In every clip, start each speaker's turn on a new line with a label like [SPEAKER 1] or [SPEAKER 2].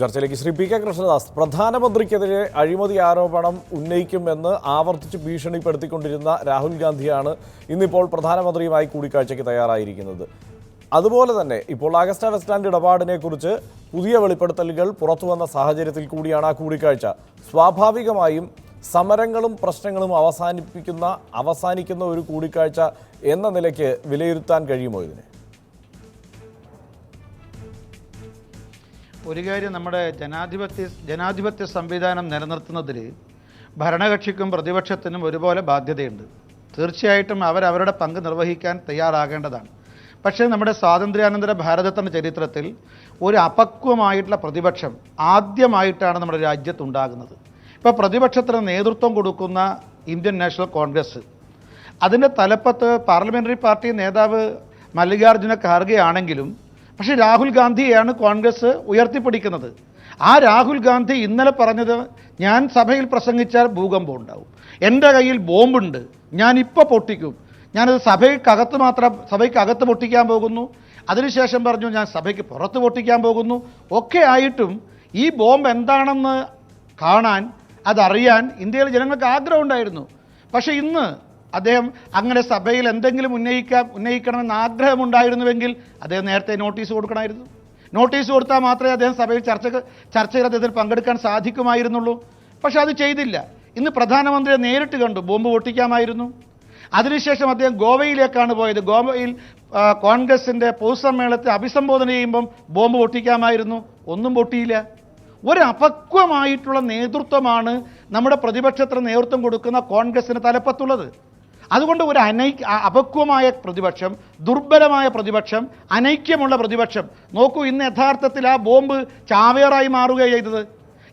[SPEAKER 1] ചർച്ചയിലേക്ക് Shri P K Krishnadas. പ്രധാനമന്ത്രിക്കെതിരെ അഴിമതി ആരോപണം ഉന്നയിക്കുമെന്ന് ആവർത്തിച്ച് ഭീഷണിപ്പെടുത്തിക്കൊണ്ടിരുന്ന രാഹുൽ ഗാന്ധിയാണ് ഇന്നിപ്പോൾ പ്രധാനമന്ത്രിയുമായി കൂടിക്കാഴ്ചയ്ക്ക് തയ്യാറായിരിക്കുന്നത്. അതുപോലെ തന്നെ ഇപ്പോൾ അഗസ്റ്റ വെസ്റ്റ്ലാൻഡ് ഇടപാടിനെ കുറിച്ച് പുതിയ വെളിപ്പെടുത്തലുകൾ പുറത്തുവന്ന സാഹചര്യത്തിൽ കൂടിയാണ് ആ കൂടിക്കാഴ്ച. സ്വാഭാവികമായും സമരങ്ങളും പ്രശ്നങ്ങളും അവസാനിപ്പിക്കുന്ന അവസാനിക്കുന്ന ഒരു കൂടിക്കാഴ്ച എന്ന നിലയ്ക്ക് വിലയിരുത്താൻ കഴിയുമോ ഇതിനെ?
[SPEAKER 2] ഒരു കാര്യം നമ്മുടെ ജനാധിപത്യ ജനാധിപത്യ സംവിധാനം നിലനിർത്തുന്നതിൽ ഭരണകക്ഷിക്കും പ്രതിപക്ഷത്തിനും ഒരുപോലെ ബാധ്യതയുണ്ട്. തീർച്ചയായിട്ടും അവരവരുടെ പങ്ക് നിർവഹിക്കാൻ തയ്യാറാകേണ്ടതാണ്. പക്ഷേ നമ്മുടെ സ്വാതന്ത്ര്യാനന്തര ഭാരതത്തിന്റെ ചരിത്രത്തിൽ ഒരു അപക്വമായിട്ടുള്ള പ്രതിപക്ഷം ആദ്യമായിട്ടാണ് നമ്മുടെ രാജ്യത്ത് ഉണ്ടാകുന്നത്. ഇപ്പോൾ പ്രതിപക്ഷത്തിന് നേതൃത്വം കൊടുക്കുന്ന ഇന്ത്യൻ നാഷണൽ കോൺഗ്രസ്. അതിന്റെ തലപ്പത്ത് പാർലമെന്ററി പാർട്ടി നേതാവ് മല്ലികാർജുന ഖാർഗെ ആണെങ്കിലും പക്ഷേ രാഹുൽ ഗാന്ധിയാണ് കോൺഗ്രസ് ഉയർത്തിപ്പിടിക്കുന്നത്. ആ രാഹുൽ ഗാന്ധി ഇന്നലെ പറഞ്ഞത് ഞാൻ സഭയിൽ പ്രസംഗിച്ചാൽ ഭൂകമ്പം ഉണ്ടാവും. എന്റെ കയ്യിൽ ബോംബുണ്ട്. ഞാൻ ഇപ്പോൾ പൊട്ടിക്കും. ഞാനത് സഭയ്ക്കകത്ത് മാത്രം സഭയ്ക്കകത്ത് പൊട്ടിക്കാൻ പോകുന്നു. അതിനുശേഷം പറഞ്ഞു ഞാൻ സഭയ്ക്ക് പുറത്ത് പൊട്ടിക്കാൻ പോകുന്നു. ഒക്കെ ആയിട്ടും ഈ ബോംബ് എന്താണെന്ന് കാണാൻ അതറിയാൻ ഇന്ത്യയിലെ ജനങ്ങൾക്ക് ആഗ്രഹം ആഗ്രഹമുണ്ടായിരുന്നു പക്ഷേ ഇന്ന് അദ്ദേഹം അങ്ങനെ സഭയിൽ എന്തെങ്കിലും ഉന്നയിക്കാൻ ഉന്നയിക്കണമെന്ന് ആഗ്രഹമുണ്ടായിരുന്നുവെങ്കിൽ അദ്ദേഹം നേരത്തെ നോട്ടീസ് കൊടുക്കണമായിരുന്നു. നോട്ടീസ് കൊടുത്താൽ മാത്രമേ അദ്ദേഹം സഭയിൽ ചർച്ച ചർച്ചയിൽ അദ്ദേഹത്തിൽ പങ്കെടുക്കാൻ സാധിക്കുമായിരുന്നുള്ളൂ. പക്ഷെ അത് ചെയ്തില്ല. ഇന്ന് പ്രധാനമന്ത്രിയെ നേരിട്ട് കണ്ടു ബോംബ് പൊട്ടിക്കാമായിരുന്നു. അതിനുശേഷം അദ്ദേഹം ഗോവയിലേക്കാണ് പോയത്. ഗോവയിൽ കോൺഗ്രസിന്റെ പൊതുസമ്മേളനത്തെ അഭിസംബോധന ചെയ്യുമ്പം ബോംബ് പൊട്ടിക്കാമായിരുന്നു. ഒന്നും പൊട്ടിയില്ല. ഒരു നേതൃത്വമാണ് നമ്മുടെ പ്രതിപക്ഷത്തിന് നേതൃത്വം കൊടുക്കുന്ന കോൺഗ്രസിന് തലപ്പത്തുള്ളത്. അതുകൊണ്ട് ഒരു അനൈ അപക്വമായ പ്രതിപക്ഷം ദുർബലമായ പ്രതിപക്ഷം അനൈക്യമുള്ള പ്രതിപക്ഷം. നോക്കൂ ഇന്ന് യഥാർത്ഥത്തിൽ ആ ബോംബ് ചാവേറായി മാറുകയാണ് ചെയ്തത്.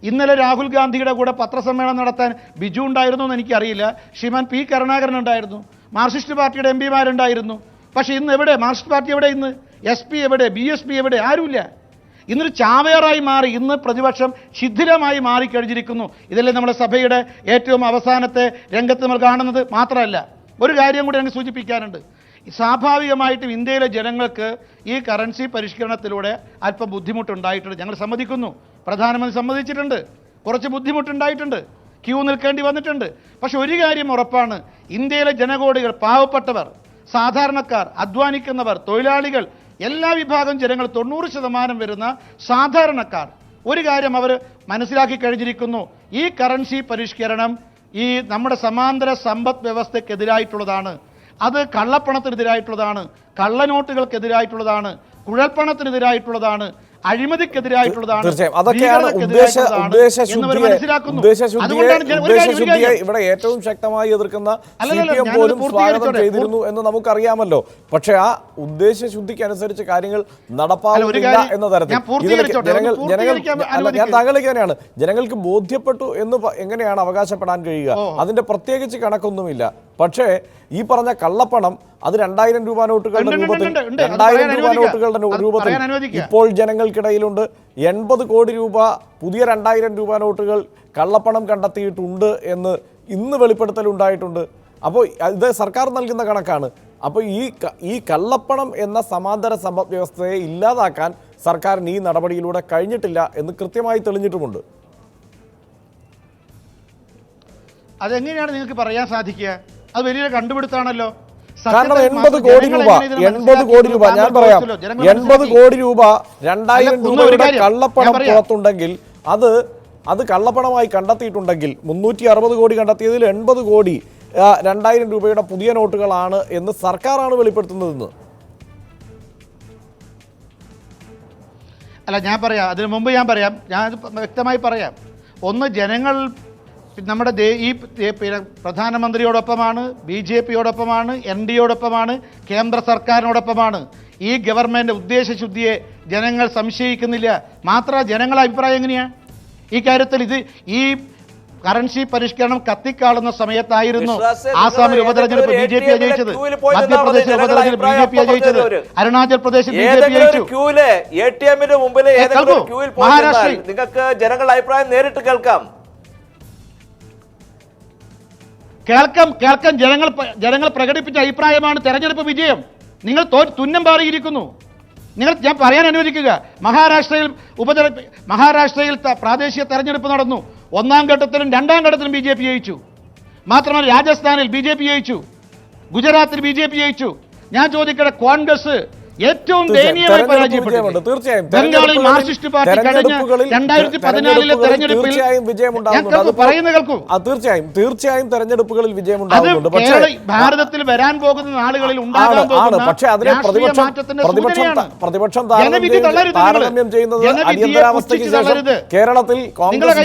[SPEAKER 2] ഇന്നലെ രാഹുൽ ഗാന്ധിയുടെ കൂടെ പത്രസമ്മേളനം നടത്താൻ ബിജു ഉണ്ടായിരുന്നു എന്ന് എനിക്കറിയില്ല. ശ്രീമാൻ പി കരുണാകരൻ ഉണ്ടായിരുന്നു. മാർക്സിസ്റ്റ് പാർട്ടിയുടെ എം പിമാരുണ്ടായിരുന്നു. പക്ഷേ ഇന്ന് എവിടെ? മാർക്സിസ്റ്റ് പാർട്ടി എവിടെ ഇന്ന്? എസ് പി എവിടെ? ബി എസ് പി എവിടെ? ആരുമില്ല. ഇന്നൊരു ചാവേറായി മാറി ഇന്ന് പ്രതിപക്ഷം ശിഥിലമായി മാറിക്കഴിഞ്ഞിരിക്കുന്നു. ഇതല്ലേ നമ്മുടെ സഭയുടെ ഏറ്റവും അവസാനത്തെ രംഗത്ത് നമ്മൾ കാണുന്നത്? മാത്രമല്ല ഒരു കാര്യം കൂടി എനിക്ക് സൂചിപ്പിക്കാനുണ്ട്. സ്വാഭാവികമായിട്ടും ഇന്ത്യയിലെ ജനങ്ങൾക്ക് ഈ കറൻസി പരിഷ്കരണത്തിലൂടെ അല്പം ബുദ്ധിമുട്ടുണ്ടായിട്ടുണ്ട്. ഞങ്ങൾ സമ്മതിക്കുന്നു. പ്രധാനമന്ത്രി സമ്മതിച്ചിട്ടുണ്ട്. കുറച്ച് ബുദ്ധിമുട്ടുണ്ടായിട്ടുണ്ട്. ക്യൂ നിൽക്കേണ്ടി വന്നിട്ടുണ്ട്. പക്ഷെ ഒരു കാര്യം ഉറപ്പാണ്. ഇന്ത്യയിലെ ജനകോടികൾ പാവപ്പെട്ടവർ സാധാരണക്കാർ അധ്വാനിക്കുന്നവർ തൊഴിലാളികൾ എല്ലാ വിഭാഗം ജനങ്ങൾ തൊണ്ണൂറ് ശതമാനം വരുന്ന സാധാരണക്കാർ. ഒരു കാര്യം അവർ മനസ്സിലാക്കി കഴിഞ്ഞിരിക്കുന്നു. ഈ കറൻസി പരിഷ്കരണം ഈ നമ്മുടെ സമാന്തര സമ്പദ് വ്യവസ്ഥയ്ക്കെതിരായിട്ടുള്ളതാണ്. അത് കള്ളപ്പണത്തിനെതിരായിട്ടുള്ളതാണ്. കള്ളനോട്ടുകൾക്കെതിരായിട്ടുള്ളതാണ്. കുഴൽപ്പണത്തിനെതിരായിട്ടുള്ളതാണ്. അഴിമതിക്കെതിരായിട്ടുള്ളതാണ്
[SPEAKER 1] തീർച്ചയായും. അതൊക്കെയാണ് ഉദ്ദേശ
[SPEAKER 2] എന്നവർ
[SPEAKER 1] ഉദ്ദേശശുദ്ധിയെ. ഇവിടെ ഏറ്റവും ശക്തമായി എതിർക്കുന്ന പോലും സ്വാഗതം ചെയ്തിരുന്നു എന്ന് നമുക്കറിയാമല്ലോ. പക്ഷെ ആ ഉദ്ദേശശുദ്ധിക്ക് അനുസരിച്ച് കാര്യങ്ങൾ നടപ്പാവില്ല എന്ന തരത്തിൽ. ജനങ്ങൾ ജനങ്ങൾ ഞാൻ. താങ്കളേക്ക് തന്നെയാണ് ജനങ്ങൾക്ക് ബോധ്യപ്പെട്ടു എന്ന് എങ്ങനെയാണ് അവകാശപ്പെടാൻ കഴിയുക? അതിന്റെ പ്രത്യേകിച്ച് കണക്കൊന്നുമില്ല. പക്ഷേ ഈ പറഞ്ഞ കള്ളപ്പണം അത് രണ്ടായിരം രൂപ നോട്ടുകളുടെ രൂപത്തിൽ. രണ്ടായിരം രൂപ. നോട്ടുകളുടെ രൂപത്തിൽ ഇപ്പോൾ ജനങ്ങൾക്കിടയിലുണ്ട്. എൺപത് കോടി രൂപ പുതിയ രണ്ടായിരം രൂപ നോട്ടുകൾ കള്ളപ്പണം കണ്ടെത്തിയിട്ടുണ്ട് എന്ന് ഇന്ന് വെളിപ്പെടുത്തലുണ്ടായിട്ടുണ്ട് അപ്പോൾ ഇത് സർക്കാർ നൽകുന്ന കണക്കാണ്. അപ്പോൾ ഈ ഈ കള്ളപ്പണം എന്ന സമാന്തര സമ്പദ് വ്യവസ്ഥയെ ഇല്ലാതാക്കാൻ സർക്കാരിന് ഈ നടപടിയിലൂടെ കഴിഞ്ഞിട്ടില്ല എന്ന് കൃത്യമായി തെളിഞ്ഞിട്ടുമുണ്ട്.
[SPEAKER 2] അതെങ്ങനെയാണ് നിങ്ങൾക്ക് പറയാൻ സാധിക്കുക? അത് വലിയ കണ്ടുപിടുത്താണല്ലോ.
[SPEAKER 1] കാരണം എൺപത് കോടി രൂപ എൺപത് കോടി രൂപ ഞാൻ പറയാം. എൺപത് കോടി രൂപ രണ്ടായിരം രൂപയുടെ കള്ളപ്പണം പുറത്തുണ്ടെങ്കിൽ അത് അത് കള്ളപ്പണമായി കണ്ടെത്തിയിട്ടുണ്ടെങ്കിൽ മുന്നൂറ്റി അറുപത് കോടി കണ്ടെത്തിയതിൽ എൺപത് കോടി രണ്ടായിരം രൂപയുടെ പുതിയ നോട്ടുകളാണ് എന്ന് സർക്കാരാണ് വെളിപ്പെടുത്തുന്നതെന്ന്.
[SPEAKER 2] അല്ല ഞാൻ പറയാം. അതിനു മുമ്പ് ഞാൻ പറയാം. ഞാൻ വ്യക്തമായി പറയാം. ഒന്ന് ജനങ്ങൾ നമ്മുടെ ഈ പ്രധാനമന്ത്രിയോടൊപ്പമാണ് ബി ജെ പിയോടൊപ്പമാണ് എൻ ഡിയോടൊപ്പമാണ് കേന്ദ്ര സർക്കാരിനോടൊപ്പമാണ്. ഈ ഗവൺമെന്റ് ഉദ്ദേശശുദ്ധിയെ ജനങ്ങൾ സംശയിക്കുന്നില്ല. മാത്ര ജനങ്ങളുടെ അഭിപ്രായം എങ്ങനെയാണ് ഈ കാര്യത്തിൽ ഇത് ഈ കറൻസി പരിഷ്കരണം കത്തിക്കാളുന്ന സമയത്തായിരുന്നു ആസാമിൽ ഉപതെരഞ്ഞെടുപ്പ് ബി ജെ പി
[SPEAKER 3] അജയിച്ചത്
[SPEAKER 2] ജയിച്ചത്. മധ്യപ്രദേശിൽ ഉപതെരഞ്ഞെടുപ്പ് ബി ജെ പി
[SPEAKER 3] അജയിച്ചത്
[SPEAKER 2] ജയിച്ചത്. അരുണാചൽ പ്രദേശിൽ ബി ജെ പി ജയിച്ചു. മഹാരാഷ്ട്രയിൽ-
[SPEAKER 3] നിങ്ങൾക്ക് ജനങ്ങളുടെ അഭിപ്രായം നേരിട്ട് കേൾക്കാം.
[SPEAKER 2] കേൾക്കം കേൾക്കം ജനങ്ങൾ ജനങ്ങൾ പ്രകടിപ്പിച്ച അഭിപ്രായമാണ് തെരഞ്ഞെടുപ്പ് വിജയം. നിങ്ങൾ തോ തുന്നം പാറിയിരിക്കുന്നു. നിങ്ങൾ ഞാൻ പറയാൻ അനുവദിക്കുക മഹാരാഷ്ട്രയിൽ ഉപതെര മഹാരാഷ്ട്രയിൽ പ്രാദേശിക തെരഞ്ഞെടുപ്പ് നടന്നു. ഒന്നാം ഘട്ടത്തിലും രണ്ടാം ഘട്ടത്തിലും ബി ജെ പി ജയിച്ചു. മാത്രമല്ല രാജസ്ഥാനിൽ ബി ജെ പി ജയിച്ചു. ഗുജറാത്തിൽ ബി ജെ പി ജയിച്ചു. ഞാൻ ചോദിക്കട്ടെ കോൺഗ്രസ് ഏറ്റവും. ദയനീയമായി പരാജയപ്പെട്ടു.
[SPEAKER 1] തീർച്ചയായും.
[SPEAKER 2] ബംഗാളിൽ മാർക്സിസ്റ്റ് പാർട്ടി കഴിഞ്ഞ രണ്ടായിരത്തി പതിനാലിലെ തെരഞ്ഞെടുപ്പിൽ
[SPEAKER 1] തീർച്ചയായും
[SPEAKER 2] കേൾക്കും
[SPEAKER 1] തീർച്ചയായും. തീർച്ചയായും തെരഞ്ഞെടുപ്പുകളിൽ വിജയം പക്ഷേ
[SPEAKER 2] ഭാരതത്തിൽ വരാൻ പോകുന്ന നാളുകളിൽ ഉണ്ടാകാൻ പോകുന്ന
[SPEAKER 1] പക്ഷേ അതിനെ പ്രതിപക്ഷം പ്രതിപക്ഷം പ്രതിപക്ഷം താരതമ്യം ചെയ്യുന്നത് അടിയന്തരാവസ്ഥയ്ക്ക് ശേഷം കേരളത്തിൽ കോൺഗ്രസ്?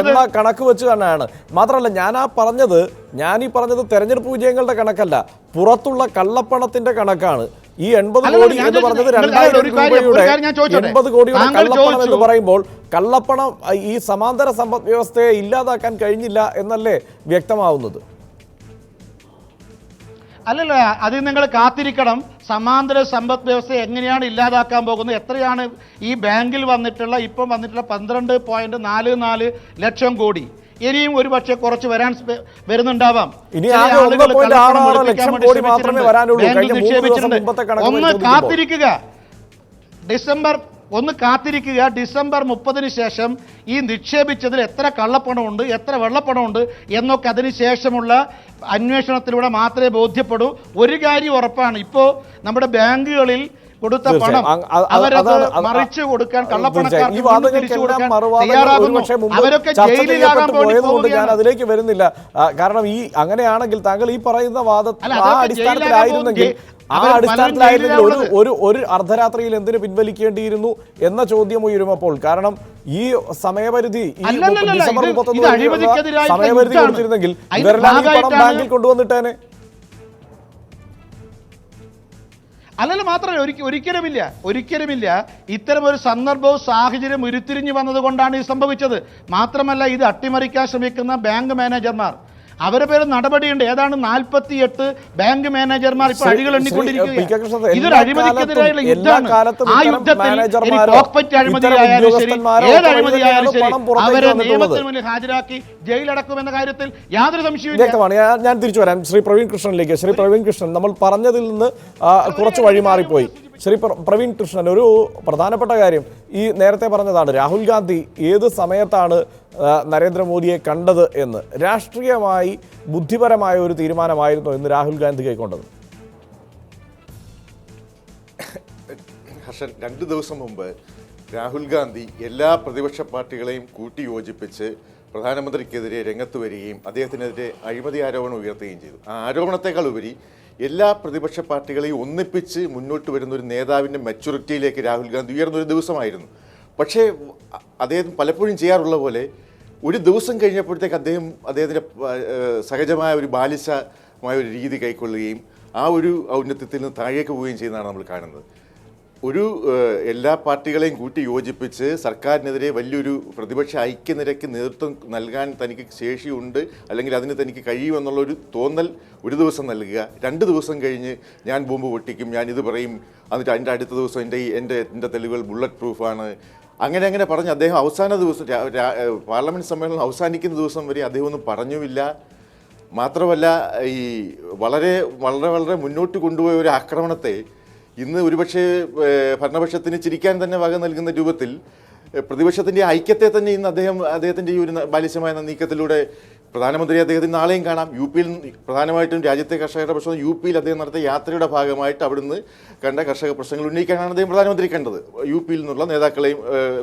[SPEAKER 1] എന്ന കണക്ക് വെച്ച് തന്നെയാണ്. മാത്രമല്ല ഞാൻ ആ പറഞ്ഞത് ഞാൻ ഈ പറഞ്ഞത് തെരഞ്ഞെടുപ്പ് വിജയങ്ങളുടെ കണക്കല്ല. പുറത്തുള്ള കള്ളപ്പണത്തിന്റെ കണക്കാണ്. ഈ എൺപത് കോടി എന്ന് പറഞ്ഞത് രണ്ടായിരം രൂപയുടെ? എൺപത് കോടിയുടെ കള്ളപ്പണം എന്ന് പറയുമ്പോൾ കള്ളപ്പണം ഈ സമാന്തര സമ്പദ് വ്യവസ്ഥയെ ഇല്ലാതാക്കാൻ കഴിഞ്ഞില്ല എന്നല്ലേ വ്യക്തമാവുന്നത്?
[SPEAKER 2] അല്ലല്ല അത് നിങ്ങൾ കാത്തിരിക്കണം. സമാന്തര സമ്പദ് വ്യവസ്ഥ എങ്ങനെയാണ് ഇല്ലാതാക്കാൻ പോകുന്നത്? എത്രയാണ് ഈ ബാങ്കിൽ വന്നിട്ടുള്ള ഇപ്പം വന്നിട്ടുള്ള പന്ത്രണ്ട് പോയിന്റ് നാല് നാല് ലക്ഷം കോടി? ഇനിയും ഒരു പക്ഷേ കുറച്ച് വരാൻ വരുന്നുണ്ടാവാം.
[SPEAKER 1] ഇനി
[SPEAKER 2] ചില
[SPEAKER 1] ആകെ
[SPEAKER 2] ആളുകൾ
[SPEAKER 1] 1.66
[SPEAKER 2] കള്ളപ്പണം വെളുപ്പിക്കാൻ
[SPEAKER 1] ലക്ഷം
[SPEAKER 2] വേണ്ടി
[SPEAKER 1] മാത്രമേ വരാനുള്ളൂ.
[SPEAKER 2] ബാങ്കിൽ
[SPEAKER 1] കഴിഞ്ഞ മൂന്ന് ദിവസം
[SPEAKER 2] നിക്ഷേപിച്ചിട്ടുണ്ട്. ഒന്ന് കാത്തിരിക്കുക. ഡിസംബർ ഒന്ന് കാത്തിരിക്കുക. ഡിസംബർ മുപ്പതിന് ശേഷം ഈ നിക്ഷേപിച്ചതിൽ എത്ര കള്ളപ്പണമുണ്ട് എത്ര വെള്ളപ്പണമുണ്ട് എന്നൊക്കെ അതിന് ശേഷമുള്ള അന്വേഷണത്തിലൂടെ മാത്രമേ ബോധ്യപ്പെടൂ. ഒരു കാര്യം ഉറപ്പാണ്. ഇപ്പോൾ നമ്മുടെ ബാങ്കുകളിൽ കൊടുത്ത പണം അവരത് മറിച്ച് കൊടുക്കാൻ. കള്ളപ്പണക്കാർക്ക് ജയിലിലാകാൻ
[SPEAKER 1] പോയതുകൊണ്ട് ഞാൻ അതിലേക്ക് വരുന്നില്ല. കാരണം ഈ അങ്ങനെയാണെങ്കിൽ താങ്കൾ ഈ പറയുന്ന വാദത്തിലായിരുന്നെങ്കിൽ
[SPEAKER 2] അല്ല,
[SPEAKER 1] ആ അടിസ്ഥാനത്തിലായിരുന്നെങ്കിൽ ആ അടിസ്ഥാനത്തിലായിരുന്നെങ്കിൽ ഒരു ഒരു ഒരു അർദ്ധരാത്രിയിൽ എന്തിനു പിൻവലിക്കേണ്ടിയിരുന്നു എന്ന ചോദ്യം ഉയരുമപ്പോൾ കാരണം ഈ സമയപരിധി ഈ ഡിസംബർ മുപ്പത്തൊന്ന് സമയപരിധി കൊടുത്തിരുന്നെങ്കിൽ ബാങ്കിൽ കൊണ്ടുവന്നിട്ടേനെ?
[SPEAKER 2] അല്ലല്ല മാത്രമല്ല ഒരിക്ക ഒരിക്കലുമില്ല. ഒരിക്കലുമില്ല. ഇത്തരമൊരു സന്ദർഭവും സാഹചര്യം ഉരുത്തിരിഞ്ഞു വന്നതുകൊണ്ടാണ് ഇത് സംഭവിച്ചത്. മാത്രമല്ല ഇത് അട്ടിമറിക്കാൻ ശ്രമിക്കുന്ന ബാങ്ക് മാനേജർമാർ. അവരുടെ പേര് നടപടിയുണ്ട്. ഏതാണ് നാൽപ്പത്തി എട്ട് ബാങ്ക് മാനേജർമാർ ഇപ്പോൾ
[SPEAKER 1] അഴികൾ.
[SPEAKER 2] എണ്ണിക്കൊണ്ടിരിക്കുകയാണ്. ഇതൊരു അഴിമതിക്കെതിരായുള്ള
[SPEAKER 1] എല്ലാ
[SPEAKER 2] യുദ്ധമാണ്.
[SPEAKER 1] കാലത്തും
[SPEAKER 2] ആ
[SPEAKER 1] ഇത്തരം
[SPEAKER 2] യുദ്ധത്തിൽ കോക്പറ്റ് അഴിമതി ശരി ഏത് ശരി അവരെ. നിയമത്തിന് മുന്നിൽ ഹാജരാക്കി ജയിലടക്കുമെന്ന കാര്യത്തിൽ യാതൊരു സംശയവും
[SPEAKER 1] വ്യക്തമാണ്. ഞാൻ തിരിച്ചു വരാം. ശ്രീ പ്രവീൺ കൃഷ്ണനിലേക്ക്. ശ്രീ പ്രവീൺ കൃഷ്ണൻ നമ്മൾ പറഞ്ഞതിൽ നിന്ന് കുറച്ച് വഴി മാറിപ്പോയി. ശ്രീ പ്ര- പ്രവീൺ കൃഷ്ണൻ ഒരു പ്രധാനപ്പെട്ട കാര്യം. ഈ നേരത്തെ പറഞ്ഞതാണ് രാഹുൽ ഗാന്ധി ഏത് സമയത്താണ് നരേന്ദ്രമോദിയെ കണ്ടത് എന്ന് രാഷ്ട്രീയമായി ബുദ്ധിപരമായ ഒരു തീരുമാനമായിരുന്നു എന്ന് രാഹുൽ ഗാന്ധി കൈക്കൊണ്ടത്.
[SPEAKER 4] ഹർഷൻ രണ്ട് ദിവസം മുമ്പ് രാഹുൽ ഗാന്ധി എല്ലാ പ്രതിപക്ഷ പാർട്ടികളെയും കൂട്ടി യോജിപ്പിച്ച് പ്രധാനമന്ത്രിക്കെതിരെ രംഗത്ത് വരികയും അദ്ദേഹത്തിനെതിരെ അഴിമതി ആരോപണം ഉയർത്തുകയും ചെയ്തു. ആ ആരോപണത്തെക്കാൾ ഉപരി എല്ലാ പ്രതിപക്ഷ പാർട്ടികളെയും ഒന്നിപ്പിച്ച് മുന്നോട്ട് വരുന്ന ഒരു നേതാവിന്റെ മെച്യൂരിറ്റിയിലേക്ക് രാഹുൽ ഗാന്ധി ഉയർന്നൊരു ദിവസമായിരുന്നു. പക്ഷേ അദ്ദേഹം പലപ്പോഴും ചെയ്യാറുള്ള പോലെ ഒരു ദിവസം കഴിഞ്ഞപ്പോഴത്തേക്ക് അദ്ദേഹം അദ്ദേഹത്തിന്റെ സഹജമായ ഒരു ബാലിശമായ ഒരു രീതി കൈക്കൊള്ളുകയും ആ ഒരു ഔന്നത്യത്തിൽ നിന്ന് താഴേക്ക് പോവുകയും ചെയ്യുന്നതാണ് നമ്മൾ കാണുന്നത്. ഒരു എല്ലാ പാർട്ടികളെയും കൂട്ടി യോജിപ്പിച്ച് സർക്കാരിനെതിരെ വലിയൊരു പ്രതിപക്ഷ ഐക്യനിരക്ക് നേതൃത്വം നൽകാൻ തനിക്ക് ശേഷിയുണ്ട് അല്ലെങ്കിൽ അതിന് തനിക്ക് കഴിയുമെന്നുള്ളൊരു തോന്നൽ ഒരു ദിവസം നൽകുക. രണ്ട് ദിവസം കഴിഞ്ഞ് ഞാൻ ബോംബ് പൊട്ടിക്കും ഞാൻ ഇത് പറയും. എന്നിട്ട് അതിന്റെ അടുത്ത ദിവസം എന്റെ എന്റെ എന്റെ തെളിവുകൾ ബുള്ളറ്റ് പ്രൂഫാണ്. അങ്ങനെ അങ്ങനെ പറഞ്ഞ്. അദ്ദേഹം അവസാന ദിവസം പാർലമെന്റ് സമ്മേളനം അവസാനിക്കുന്ന ദിവസം വരെ അദ്ദേഹം ഒന്നും പറഞ്ഞുമില്ല. മാത്രമല്ല ഈ വളരെ വളരെ വളരെ മുന്നോട്ട് കൊണ്ടുപോയ ഒരു ആക്രമണത്തെ ഇന്ന് ഒരുപക്ഷെ ഭരണപക്ഷത്തിന് ചിരിക്കാൻ തന്നെ വക നൽകുന്ന രൂപത്തിൽ പ്രതിപക്ഷത്തിന്റെ ഐക്യത്തെ തന്നെ ഇന്ന് അദ്ദേഹം അദ്ദേഹത്തിന്റെ ഈ ഒരു ബാലിശമായ നീക്കത്തിലൂടെ പ്രധാനമന്ത്രി അദ്ദേഹത്തിന് നാളെയും കാണാം. യു പിയിൽ പ്രധാനമായിട്ടും രാജ്യത്തെ കർഷകരുടെ പ്രശ്നം യു പിയിൽ അദ്ദേഹം നടത്തിയ യാത്രയുടെ ഭാഗമായിട്ട് അവിടുന്ന് കണ്ട കർഷക പ്രശ്നങ്ങൾ ഉന്നയിക്കാനാണ് അദ്ദേഹം പ്രധാനമന്ത്രി കണ്ടത്. യു പിയിൽ നിന്നുള്ള നേതാക്കളെയും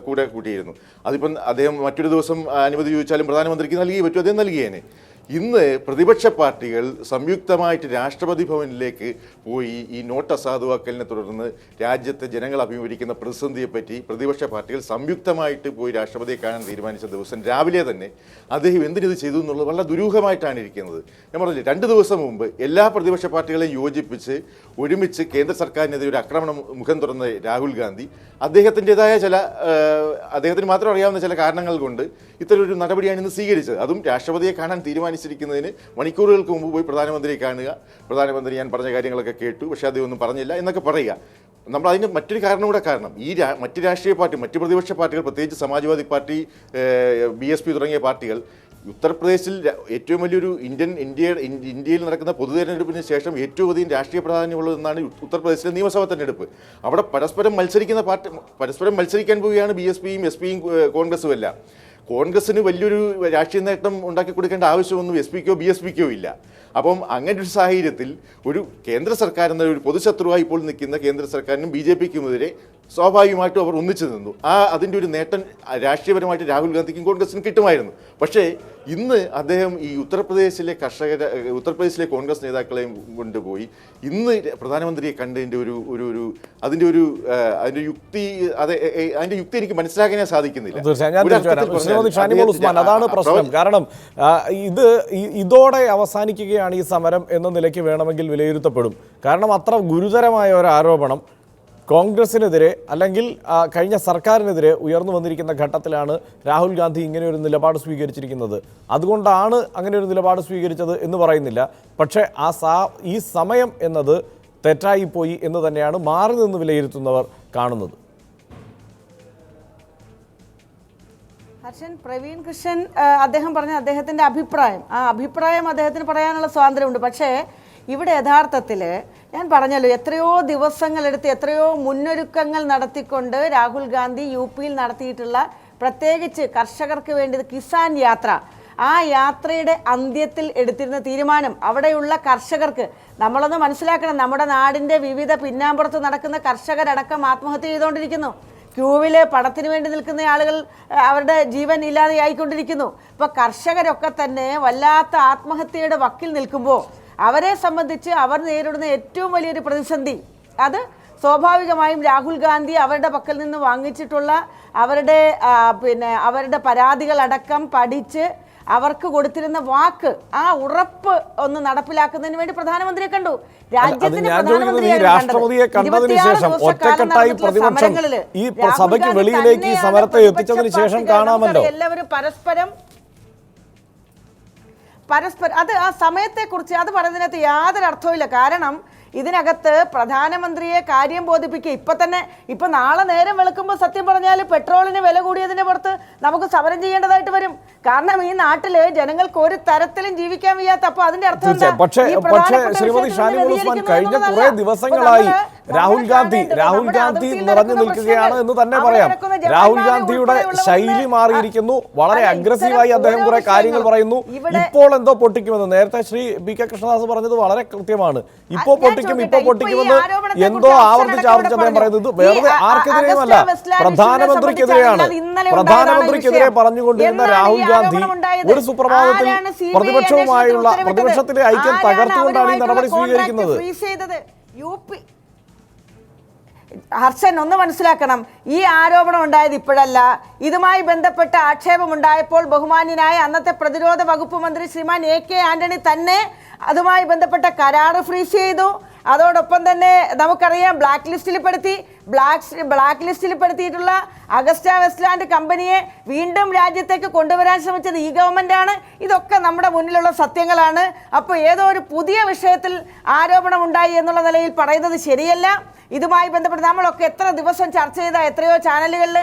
[SPEAKER 4] കൂടെ കൂട്ടിയിരുന്നു. അതിപ്പം അദ്ദേഹം മറ്റൊരു ദിവസം അനുമതി ചോദിച്ചാലും പ്രധാനമന്ത്രിക്ക് നൽകിയേ പറ്റൂ. അദ്ദേഹം നൽകിയേനെ. ഇന്ന് പ്രതിപക്ഷ പാർട്ടികൾ സംയുക്തമായിട്ട് രാഷ്ട്രപതി ഭവനിലേക്ക് പോയി ഈ നോട്ട് അസാധുവാക്കലിനെ തുടർന്ന് രാജ്യത്തെ ജനങ്ങൾ അഭിമുഖീകരിക്കുന്ന പ്രതിസന്ധിയെപ്പറ്റി പ്രതിപക്ഷ പാർട്ടികൾ സംയുക്തമായിട്ട് പോയി രാഷ്ട്രപതിയെ കാണാൻ തീരുമാനിച്ച ദിവസം രാവിലെ തന്നെ അദ്ദേഹം എന്തിനിത് ചെയ്തു എന്നുള്ളത് വളരെ ദുരൂഹമായിട്ടാണ് ഇരിക്കുന്നത്. ഞാൻ പറഞ്ഞില്ലേ രണ്ട് ദിവസം മുമ്പ് എല്ലാ പ്രതിപക്ഷ പാർട്ടികളെയും യോജിപ്പിച്ച് ഒരുമിച്ച് കേന്ദ്ര സർക്കാരിനെതിരെ ഒരു ആക്രമണം മുഖം തുറന്ന രാഹുൽ ഗാന്ധി അദ്ദേഹത്തിന്റെതായ ചില അദ്ദേഹത്തിന് മാത്രം അറിയാവുന്ന ചില കാരണങ്ങൾ കൊണ്ട് ഇത്തരം ഒരു നടപടിയാണ് ഇന്ന് സ്വീകരിച്ചത്. അതും രാഷ്ട്രപതിയെ കാണാൻ തീരുമാനിച്ചിരിക്കുന്നതിന് മണിക്കൂറുകൾക്ക് മുമ്പ് പോയി പ്രധാനമന്ത്രിയെ കാണുക. പ്രധാനമന്ത്രി ഞാൻ പറഞ്ഞ കാര്യങ്ങളൊക്കെ കേട്ടു പക്ഷേ അദ്ദേഹം ഒന്നും പറഞ്ഞില്ല എന്നൊക്കെ പറയുക. നമ്മൾ അതിന് മറ്റൊരു കാരണം കൂടെ കാരണം. ഈ മറ്റ് രാഷ്ട്രീയ പാർട്ടി മറ്റ് പ്രതിപക്ഷ പാർട്ടികൾ പ്രത്യേകിച്ച് Samajwadi party B S P തുടങ്ങിയ പാർട്ടികൾ ഉത്തർപ്രദേശിൽ ഏറ്റവും വലിയൊരു ഇന്ത്യൻ ഇന്ത്യ ഇന്ത്യയിൽ നടക്കുന്ന പൊതുതെരഞ്ഞെടുപ്പിന് ശേഷം ഏറ്റവും അധികം രാഷ്ട്രീയ പ്രാധാന്യമുള്ളതെന്നാണ് ഉത്തർപ്രദേശിലെ നിയമസഭാ തെരഞ്ഞെടുപ്പ്. അവിടെ പരസ്പരം മത്സരിക്കുന്ന പാർട്ടി പരസ്പരം മത്സരിക്കാൻ പോവുകയാണ് ബി എസ് പിയും എസ് പിയും കോൺഗ്രസും എല്ലാം. കോൺഗ്രസിന് വലിയൊരു രാഷ്ട്രീയ നേട്ടം ഉണ്ടാക്കി കൊടുക്കേണ്ട ആവശ്യമൊന്നും എസ് പിക്കോ ബി എസ് പിക്കോ ഇല്ല. അപ്പം അങ്ങനെ ഒരു സാഹചര്യത്തിൽ ഒരു കേന്ദ്ര സർക്കാർ എന്ന ഒരു പൊതുശത്രുവായി ഇപ്പോൾ നിൽക്കുന്ന കേന്ദ്ര സർക്കാരിനും ബി ജെ പിക്കുമെതിരെ സ്വാഭാവികമായിട്ടും അവർ ഒന്നിച്ചു നിന്നു. ആ അതിന്റെ ഒരു നേട്ടം രാഷ്ട്രീയപരമായിട്ട് രാഹുൽ ഗാന്ധിക്കും കോൺഗ്രസിനും കിട്ടുമായിരുന്നു. പക്ഷേ ഇന്ന് അദ്ദേഹം ഈ ഉത്തർപ്രദേശിലെ കർഷക ഉത്തർപ്രദേശിലെ കോൺഗ്രസ് നേതാക്കളെയും കൊണ്ടുപോയി. ഇന്ന് പ്രധാനമന്ത്രിയെ കണ്ടതിന്റെ ഒരു ഒരു ഒരു അതിന്റെ ഒരു അതിന്റെ യുക്തി അത് അതിന്റെ യുക്തി എനിക്ക് മനസ്സിലാക്കാനേ സാധിക്കുന്നില്ല.
[SPEAKER 1] അതാണ് പ്രശ്നം. കാരണം ഇത് ഇതോടെ അവസാനിക്കുകയാണ് ഈ സമരം എന്ന നിലയ്ക്ക് വേണമെങ്കിൽ വിലയിരുത്തപ്പെടും. കാരണം അത്ര ഗുരുതരമായ ഒരു ആരോപണം കോൺഗ്രസിനെതിരെ അല്ലെങ്കിൽ കഴിഞ്ഞ സർക്കാരിനെതിരെ ഉയർന്നു വന്നിരിക്കുന്ന ഘട്ടത്തിലാണ് രാഹുൽ ഗാന്ധി ഇങ്ങനെ ഒരു നിലപാട് സ്വീകരിച്ചിരിക്കുന്നത്. അതുകൊണ്ടാണ് അങ്ങനെ ഒരു നിലപാട് സ്വീകരിച്ചത് എന്ന് പറയുന്നില്ല. പക്ഷേ ആ സാ ഈ സമയം എന്നത് തെറ്റായിപ്പോയി എന്ന് തന്നെയാണ് മാറി നിന്ന് വിലയിരുത്തുന്നവർ കാണുന്നത്.
[SPEAKER 5] ഹർഷൻ പ്രവീൺ കൃഷ്ണൻ അദ്ദേഹം പറഞ്ഞ അദ്ദേഹത്തിന്റെ അഭിപ്രായം. ആ അഭിപ്രായം അദ്ദേഹത്തിന് പറയാനുള്ള സ്വാതന്ത്ര്യമുണ്ട്. പക്ഷേ ഇവിടെ യഥാർത്ഥത്തിൽ ഞാൻ പറഞ്ഞല്ലോ എത്രയോ ദിവസങ്ങളെടുത്ത് എത്രയോ മുന്നൊരുക്കങ്ങൾ നടത്തിക്കൊണ്ട് രാഹുൽ ഗാന്ധി യു പിയിൽ നടത്തിയിട്ടുള്ള പ്രത്യേകിച്ച് കർഷകർക്ക് വേണ്ടി കിസാൻ യാത്ര. ആ യാത്രയുടെ അന്ത്യത്തിൽ എടുത്തിരുന്ന തീരുമാനം അവിടെയുള്ള കർഷകർക്ക് നമ്മളൊന്ന് മനസ്സിലാക്കണം നമ്മുടെ നാടിന്റെ വിവിധ പിന്നാമ്പുറത്ത് നടക്കുന്ന കർഷകരടക്കം ആത്മഹത്യ ചെയ്തുകൊണ്ടിരിക്കുന്നു. ക്യൂവിൽ പണത്തിന് വേണ്ടി നിൽക്കുന്ന ആളുകൾ അവരുടെ ജീവൻ ഇല്ലാതെ ആയിക്കൊണ്ടിരിക്കുന്നു ഇപ്പോൾ കർഷകരൊക്കെ തന്നെ വല്ലാത്ത ആത്മഹത്യയുടെ വക്കിൽ നിൽക്കുമ്പോൾ അവരെ സംബന്ധിച്ച് അവർ നേരിടുന്ന ഏറ്റവും വലിയൊരു പ്രതിസന്ധി അത് സ്വാഭാവികമായും രാഹുൽ ഗാന്ധി അവരുടെ പക്കൽ നിന്ന് വാങ്ങിച്ചിട്ടുള്ള അവരുടെ പിന്നെ അവരുടെ പരാതികളടക്കം പഠിച്ച് അവർക്ക് കൊടുത്തിരുന്ന വാക്ക് ആ ഉറപ്പ് ഒന്ന് നടപ്പിലാക്കുന്നതിന് വേണ്ടി പ്രധാനമന്ത്രിയെ കണ്ടു രാജ്യത്തിന്റെ
[SPEAKER 1] രാഷ്ട്രപതിയെ. കണ്ടതിന് ശേഷം ഒറ്റക്കെട്ടായി പ്രതിപക്ഷം
[SPEAKER 5] സമരങ്ങളിൽ
[SPEAKER 1] ഈ സഭയ്ക്ക് വെളിയിലേക്ക് ഈ സമരത്തെ എത്തിച്ചതിന് ശേഷം കാണാമല്ലോ
[SPEAKER 5] എല്ലാവരും പരസ്പരം പരസ്പരം അത് ആ സമയത്തെക്കുറിച്ച് അത് പറയുന്നതിനകത്ത് യാതൊരു അർത്ഥവുമില്ല. കാരണം ഇതിനകത്ത് പ്രധാനമന്ത്രിയെ കാര്യം ബോധിപ്പിക്കുക. ഇപ്പം തന്നെ ഇപ്പം നാളെ നേരം വെളുക്കുമ്പോൾ സത്യം പറഞ്ഞാൽ പെട്രോളിന് വില കൂടിയതിന്റെ പുറത്ത് നമുക്ക് സമരം ചെയ്യേണ്ടതായിട്ട് വരും. കാരണം ഈ നാട്ടിൽ ജനങ്ങൾക്ക് ഒരു തരത്തിലും ജീവിക്കാൻ വയ്യാത്ത അപ്പൊ അതിന്റെ അർത്ഥം?
[SPEAKER 1] പക്ഷേ പക്ഷേ ശ്രീമതി
[SPEAKER 5] വിഷയത്തിൽ
[SPEAKER 1] ഉസ്മാൻ കഴിഞ്ഞ. കുറെ ദിവസങ്ങളായി രാഹുൽ ഗാന്ധി രാഹുൽ ഗാന്ധി നിറഞ്ഞു നിൽക്കുകയാണ് എന്ന് തന്നെ പറയാം. രാഹുൽ ഗാന്ധിയുടെ ശൈലി മാറിയിരിക്കുന്നു. വളരെ അഗ്രസീവായി അദ്ദേഹം കുറെ കാര്യങ്ങൾ പറയുന്നു. ഇപ്പോൾ എന്തോ പൊട്ടിക്കുമെന്ന്. നേരത്തെ ശ്രീ ബി കെ കൃഷ്ണദാസ് പറഞ്ഞത് വളരെ കൃത്യമാണ്.
[SPEAKER 5] ഇപ്പോ
[SPEAKER 1] പൊട്ടിക്കും
[SPEAKER 5] ഇപ്പോ
[SPEAKER 1] പൊട്ടിക്കുമെന്ന് എന്തോ ആവർത്തിച്ച് ആവർത്തിച്ച് അദ്ദേഹം പറയുന്നത്
[SPEAKER 5] വേറെ
[SPEAKER 1] ആർക്കെതിരെയുമല്ല. പ്രധാനമന്ത്രിക്കെതിരെയാണ്. പ്രധാനമന്ത്രിക്കെതിരെ പറഞ്ഞുകൊണ്ടിരുന്ന രാഹുൽ ഗാന്ധി? ഒരു സുപ്രഭാതത്തിൽ പ്രതിപക്ഷവുമായുള്ള പ്രതിപക്ഷത്തിലെ ഐക്യം തകർത്തുകൊണ്ടാണ് ഈ നടപടി സ്വീകരിക്കുന്നത്?
[SPEAKER 5] യു പി ഹർഷൻ ഒന്ന് മനസ്സിലാക്കണം. ഈ ആരോപണം ഉണ്ടായത് ഇപ്പോഴല്ല. ഇതുമായി ബന്ധപ്പെട്ട ആക്ഷേപമുണ്ടായപ്പോൾ ബഹുമാന്യനായ അന്നത്തെ പ്രതിരോധ വകുപ്പ് മന്ത്രി ശ്രീമാൻ എ കെ ആന്റണി തന്നെ അതുമായി ബന്ധപ്പെട്ട കരാറ് ഫ്രീസ് ചെയ്തു. അതോടൊപ്പം തന്നെ നമുക്കറിയാം ബ്ലാക്ക് ലിസ്റ്റിൽ പെടുത്തി. ബ്ലാക്ക് ബ്ലാക്ക് ലിസ്റ്റിൽ പെടുത്തിയിട്ടുള്ള അഗസ്റ്റ വെസ്റ്റ്ലാൻഡ് കമ്പനിയെ വീണ്ടും രാജ്യത്തേക്ക് കൊണ്ടുവരാൻ ശ്രമിച്ചത് ഈ ഗവൺമെന്റാണ് ആണ്. ഇതൊക്കെ നമ്മുടെ മുന്നിലുള്ള സത്യങ്ങളാണ്. അപ്പോൾ ഏതോ ഒരു പുതിയ വിഷയത്തിൽ ആരോപണം ഉണ്ടായി എന്നുള്ള നിലയിൽ പറയുന്നത് ശരിയല്ല. ഇതുമായി ബന്ധപ്പെട്ട് നമ്മളൊക്കെ എത്ര ദിവസം ചർച്ച ചെയ്ത എത്രയോ ചാനലുകളിൽ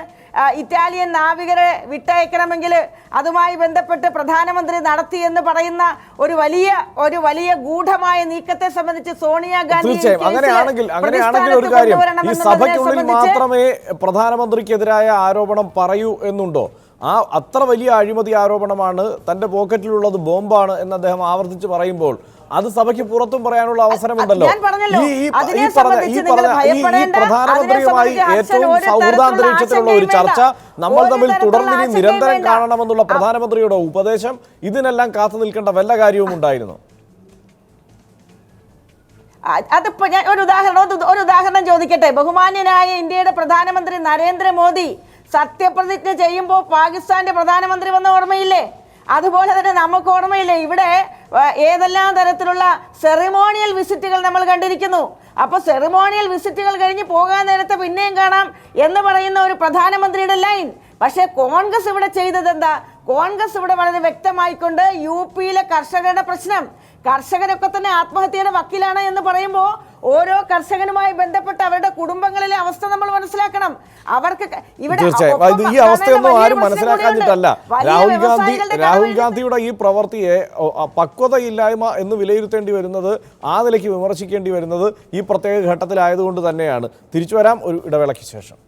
[SPEAKER 5] ഇറ്റാലിയൻ നാവികരെ വിട്ടയക്കണമെങ്കിൽ അതുമായി ബന്ധപ്പെട്ട് പ്രധാനമന്ത്രി നടത്തി എന്ന് പറയുന്ന ഒരു വലിയ ഒരു വലിയ ഗൂഢമായ നീക്കത്തെ സംബന്ധിച്ച് സോണിയാഗാന്ധി
[SPEAKER 1] തീർച്ചയായും. അങ്ങനെയാണെങ്കിൽ അങ്ങനെയാണെങ്കിൽ ഒരു കാര്യം ഈ സഭയ്ക്കുള്ളിൽ മാത്രമേ പ്രധാനമന്ത്രിക്കെതിരായ ആരോപണം പറയൂ എന്നുണ്ടോ? ആ അത്ര വലിയ അഴിമതി ആരോപണമാണ് തന്റെ പോക്കറ്റിലുള്ളത് ബോംബാണ് എന്ന് അദ്ദേഹം ആവർത്തിച്ച് പറയുമ്പോൾ അത് സഭയ്ക്ക് പുറത്തും പറയാനുള്ള അവസരമുണ്ടല്ലോ. ഈ പ്രധാനമന്ത്രിയുമായി ഏറ്റവും
[SPEAKER 5] സൗഹൃദാന്തരീക്ഷത്തിലുള്ള
[SPEAKER 1] സൗഹൃദ അന്തരീക്ഷത്തിലുള്ള ഒരു ചർച്ച നമ്മൾ തമ്മിൽ തുടർന്നിനി നിരന്തരം. കാണണമെന്നുള്ള പ്രധാനമന്ത്രിയുടെ ഉപദേശം ഇതിനെല്ലാം കാത്തു നിൽക്കേണ്ട വല്ല കാര്യവും ഉണ്ടായിരുന്നു?
[SPEAKER 5] അതിപ്പോ ഞാൻ ഒരു ഉദാഹരണം ഒരു- ഉദാഹരണം ചോദിക്കട്ടെ. ബഹുമാന്യനായ ഇന്ത്യയുടെ പ്രധാനമന്ത്രി നരേന്ദ്രമോദി സത്യപ്രതിജ്ഞ ചെയ്യുമ്പോൾ പാകിസ്ഥാന്റെ പ്രധാനമന്ത്രി വന്ന ഓർമ്മയില്ലേ? അതുപോലെ തന്നെ നമുക്ക് ഓർമ്മയില്ലേ ഇവിടെ ഏതെല്ലാം തരത്തിലുള്ള സെറിമോണിയൽ വിസിറ്റുകൾ നമ്മൾ കണ്ടിരിക്കുന്നു. അപ്പൊ സെറിമോണിയൽ വിസിറ്റുകൾ കഴിഞ്ഞ് പോകാൻ നേരത്തെ പിന്നെയും കാണാം എന്ന് പറയുന്ന ഒരു പ്രധാനമന്ത്രിയുടെ ലൈൻ. പക്ഷേ കോൺഗ്രസ് ഇവിടെ ചെയ്തത് എന്താ? കോൺഗ്രസ് ഇവിടെ വളരെ വ്യക്തമായിക്കൊണ്ട് യു പിയിലെ കർഷകരുടെ പ്രശ്നം. കർഷകരൊക്കെ തന്നെ ആത്മഹത്യയുടെ വക്കീലാണ് എന്ന് പറയുമ്പോൾ ഓരോ കർഷകനുമായി ബന്ധപ്പെട്ട് അവരുടെ കുടുംബങ്ങളിലെ അവസ്ഥ നമ്മൾ മനസ്സിലാക്കണം. അവർക്ക് ഇവിടെ
[SPEAKER 1] ഈ അവസ്ഥയൊന്നും ആരും മനസ്സിലാക്കാഞ്ഞിട്ടല്ല. രാഹുൽ ഗാന്ധി രാഹുൽ ഗാന്ധിയുടെ ഈ പ്രവൃത്തിയെ പക്വതയില്ലായ്മ എന്ന് വിലയിരുത്തേണ്ടി വരുന്നത് ആ നിലയ്ക്ക് വിമർശിക്കേണ്ടി വരുന്നത് ഈ പ്രത്യേക ഘട്ടത്തിലായതുകൊണ്ട് തന്നെയാണ്. തിരിച്ചു വരാം ഒരു ഇടവേളയ്ക്ക് ശേഷം.